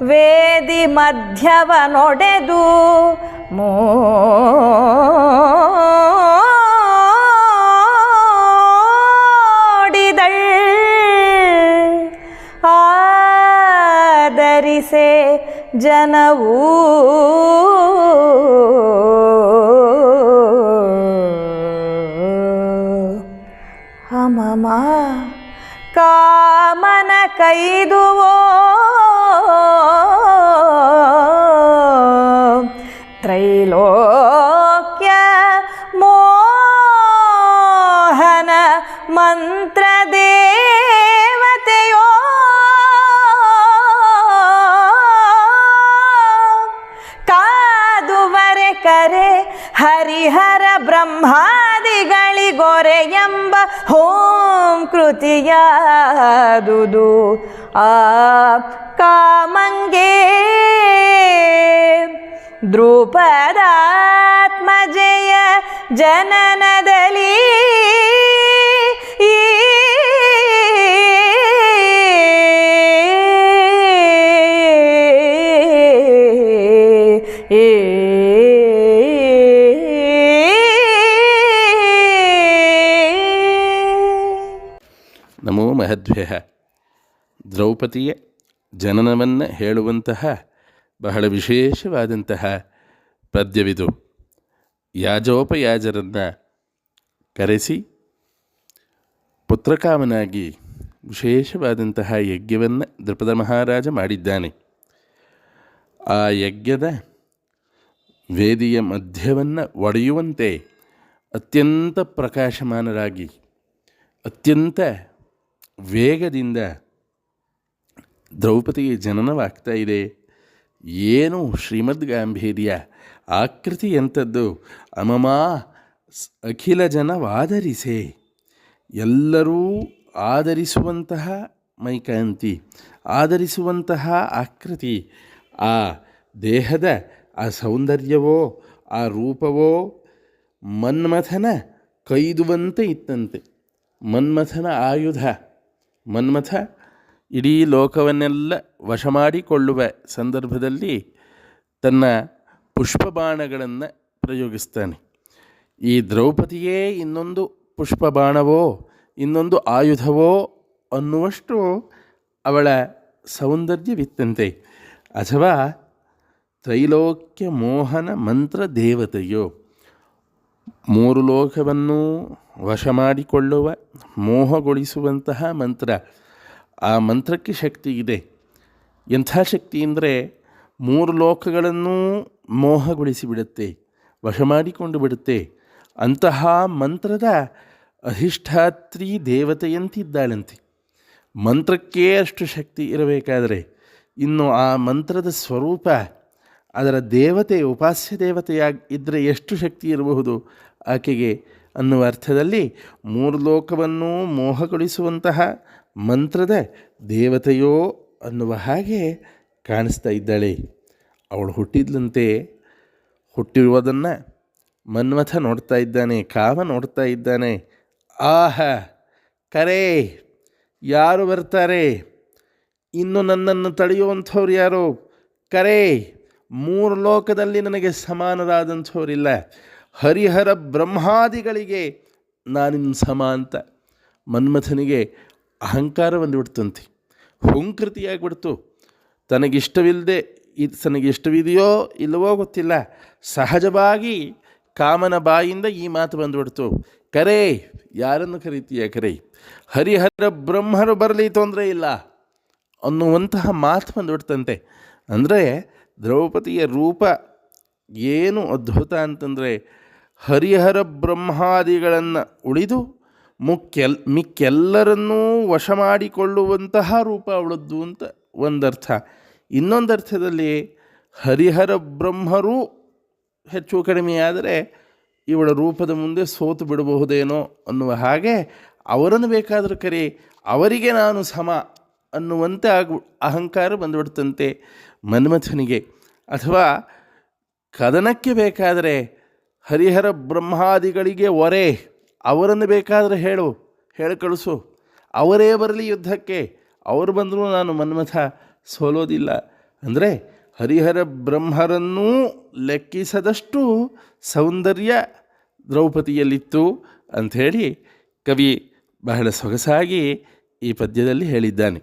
ವೇದಿ ಮಧ್ಯವನೊಡೆದು ಆ ಆದರಿಸೆ ಜನವೂ ಅಮಮ ಕಾಮನ ಕೈದುವೋ ಮಂತ್ರ ದೇವತೆಯೋ ಕಾದುವರೆ ಕರೆ ಹರಿಹರ ಬ್ರಹ್ಮಾದಿಗಳಿಗೊರೆ ಎಂಬ ಹೋಂ ಕೃತಿಯಾದುದು ಆ ಕಾಮಂಗೆ ದ್ರುಪದಾತ್ಮಜಯ ಜನನದಲ್ಲಿ ಮಹದ್ಭ್ಯ ದ್ರೌಪದಿಯ, ಜನನವನ್ನು ಹೇಳುವಂತಹ ಬಹಳ ವಿಶೇಷವಾದಂತಹ ಪದ್ಯವಿದು. ಯಾಜೋಪಯಾಜರನ್ನು ಕರೆಸಿ ಪುತ್ರಕಾಮನಾಗಿ ವಿಶೇಷವಾದಂತಹ ಯಜ್ಞವನ್ನು ದ್ರಪದ ಮಹಾರಾಜ ಮಾಡಿದ್ದಾನೆ. ಆ ಯಜ್ಞದ ವೇದಿಯ ಮಧ್ಯವನ್ನು ಒಡೆಯುವಂತೆ ಅತ್ಯಂತ ಪ್ರಕಾಶಮಾನರಾಗಿ, ಅತ್ಯಂತ ವೇಗದಿಂದ ದ್ರೌಪದಿಗೆ ಜನನವಾಗ್ತಾ ಇದೆ. ಏನು ಶ್ರೀಮದ್ ಗಾಂಭೀರ್ಯ? ಆಕೃತಿ ಎಂಥದ್ದು? ಅಮಮಾ ಅಖಿಲ ಜನವಾದರಿಸೆ ಎಲ್ಲರೂ ಆಧರಿಸುವಂತಹ ಮೈಕಾಂತಿ, ಆಧರಿಸುವಂತಹ ಆಕೃತಿ. ಆ ದೇಹದ ಆ ಸೌಂದರ್ಯವೋ, ಆ ರೂಪವೋ ಮನ್ಮಥನ ಕೈದುವಂತೆ ಇತ್ತಂತೆ. ಮನ್ಮಥನ ಆಯುಧ. ಮನ್ಮಥ ಇಡೀ ಲೋಕವನ್ನೆಲ್ಲ ವಶ ಮಾಡಿಕೊಳ್ಳುವ ಸಂದರ್ಭದಲ್ಲಿ ತನ್ನ ಪುಷ್ಪಬಾಣಗಳನ್ನು ಪ್ರಯೋಗಿಸ್ತಾನೆ. ಈ ದ್ರೌಪದಿಯೇ ಇನ್ನೊಂದು ಪುಷ್ಪಬಾಣವೋ, ಇನ್ನೊಂದು ಆಯುಧವೋ ಅನ್ನುವಷ್ಟು ಅವಳ ಸೌಂದರ್ಯವಿತ್ತಂತೆ. ಅಥವಾ ತ್ರೈಲೋಕ್ಯ ಮೋಹನ ಮಂತ್ರ ದೇವತೆಯೋ ಮೂರು ಲೋಕವನ್ನು ವಶ ಮಾಡಿಕೊಳ್ಳುವ, ಮೋಹಗೊಳಿಸುವಂತಹ ಮಂತ್ರ. ಆ ಮಂತ್ರಕ್ಕೆ ಶಕ್ತಿ ಇದೆ. ಎಂಥ ಶಕ್ತಿ ಅಂದರೆ ಮೂರು ಲೋಕಗಳನ್ನು ಮೋಹಗೊಳಿಸಿಬಿಡುತ್ತೆ, ವಶ ಮಾಡಿಕೊಂಡು ಬಿಡುತ್ತೆ. ಅಂತಹ ಮಂತ್ರದ ಅಧಿಷ್ಠಾತ್ರಿ ದೇವತೆಯಂತಿದ್ದಾಳಂತೆ ಮಂತ್ರಕ್ಕೇ ಅಷ್ಟು ಶಕ್ತಿ ಇರಬೇಕಾದರೆ, ಇನ್ನು ಆ ಮಂತ್ರದ ಸ್ವರೂಪ ಅದರ ದೇವತೆ, ಉಪಾಸ್ಯ ದೇವತೆಯಾಗಿ ಇದ್ದರೆ ಎಷ್ಟು ಶಕ್ತಿ ಇರಬಹುದು? ಆಕೆಗೆ ಅನ್ನುವ ಅರ್ಥದಲ್ಲಿ ಮೂರು ಲೋಕವನ್ನು ಮೋಹಗೊಳಿಸುವಂತಹ ಮಂತ್ರದ ದೇವತೆಯೋ ಅನ್ನುವ ಹಾಗೆ ಕಾಣಿಸ್ತಾ ಇದ್ದಾಳೆ. ಅವಳು ಹುಟ್ಟಿದ್ಲಂತೆ ಹುಟ್ಟಿರುವುದನ್ನು ಮನ್ಮಥ ನೋಡ್ತಾ ಇದ್ದಾನೆ ಕಾಮ ನೋಡ್ತಾ ಇದ್ದಾನೆ. ಆಹ, ಕರೆ, ಯಾರು ಬರ್ತಾರೆ? ಇನ್ನು ನನ್ನನ್ನು ತಡೆಯುವಂಥವ್ರು ಯಾರು? ಕರೆ. ಮೂರು ಲೋಕದಲ್ಲಿ ನನಗೆ ಸಮಾನರಾದಂಥವರಿಲ್ಲ. ಹರಿಹರ ಬ್ರಹ್ಮಾದಿಗಳಿಗೆ ನಾನಿನ್ನು ಸಮ ಅಂತ ಮನ್ಮಥನಿಗೆ ಅಹಂಕಾರ ಬಂದುಬಿಡ್ತಂತೆ. ಹುಂಕೃತಿಯಾಗಿಬಿಡ್ತು. ತನಗಿಷ್ಟವಿಲ್ಲದೆ ಇದು ತನಗಿಷ್ಟವಿದೆಯೋ ಇಲ್ಲವೋ ಗೊತ್ತಿಲ್ಲ. ಸಹಜವಾಗಿ ಕಾಮನ ಬಾಯಿಂದ ಈ ಮಾತು ಬಂದುಬಿಡ್ತು. ಕರೆ, ಯಾರನ್ನು ಕರೀತೀಯ ಕರೆ? ಹರಿಹರ ಬ್ರಹ್ಮರು ಬರಲಿ ತೊಂದರೆ ಇಲ್ಲ ಅನ್ನುವಂತಹ ಮಾತು ಬಂದುಬಿಡ್ತಂತೆ. ಅಂದರೆ ದ್ರೌಪದಿಯ ರೂಪ ಏನು ಅದ್ಭುತ ಅಂತಂದರೆ ಹರಿಹರ ಬ್ರಹ್ಮಾದಿಗಳನ್ನು ಉಳಿದು ಮುಕ್ಕೆಲ್ ಮಿಕ್ಕೆಲ್ಲರನ್ನೂ ವಶ ಮಾಡಿಕೊಳ್ಳುವಂತಹ ರೂಪ ಅವಳದ್ದು ಅಂತ ಒಂದರ್ಥ. ಇನ್ನೊಂದು ಅರ್ಥದಲ್ಲಿ ಹರಿಹರ ಬ್ರಹ್ಮರೂ ಹೆಚ್ಚು ಕಡಿಮೆಯಾದರೆ ಇವಳ ರೂಪದ ಮುಂದೆ ಸೋತು ಬಿಡಬಹುದೇನೋ ಅನ್ನುವ ಹಾಗೆ ಅವರನ್ನು ಬೇಕಾದರೂ ಕರೆ ಅವರಿಗೆ ನಾನು ಸಮ ಅನ್ನುವಂತೆ ಆಗು ಅಹಂಕಾರ ಬಂದುಬಿಡ್ತಂತೆ. ಮನ್ಮಥನಿಗೆ, ಅಥವಾ ಕದನಕ್ಕೆ ಬೇಕಾದರೆ ಹರಿಹರ ಬ್ರಹ್ಮಾದಿಗಳಿಗೆ ಒರೆ ಅವರನ್ನು ಬೇಕಾದರೆ ಹೇಳು, ಹೇಳಿ ಕಳಿಸು. ಅವರೇ ಬರಲಿ ಯುದ್ಧಕ್ಕೆ. ಅವರು ಬಂದರೂ ನಾನು ಮನ್ಮಥ ಸೋಲೋದಿಲ್ಲ. ಅಂದರೆ ಹರಿಹರ ಬ್ರಹ್ಮರನ್ನೂ ಲೆಕ್ಕಿಸದಷ್ಟು ಸೌಂದರ್ಯ ದ್ರೌಪದಿಯಲ್ಲಿತ್ತು ಅಂಥೇಳಿ ಕವಿ ಬಹಳ ಸೊಗಸಾಗಿ ಈ ಪದ್ಯದಲ್ಲಿ ಹೇಳಿದ್ದಾನೆ.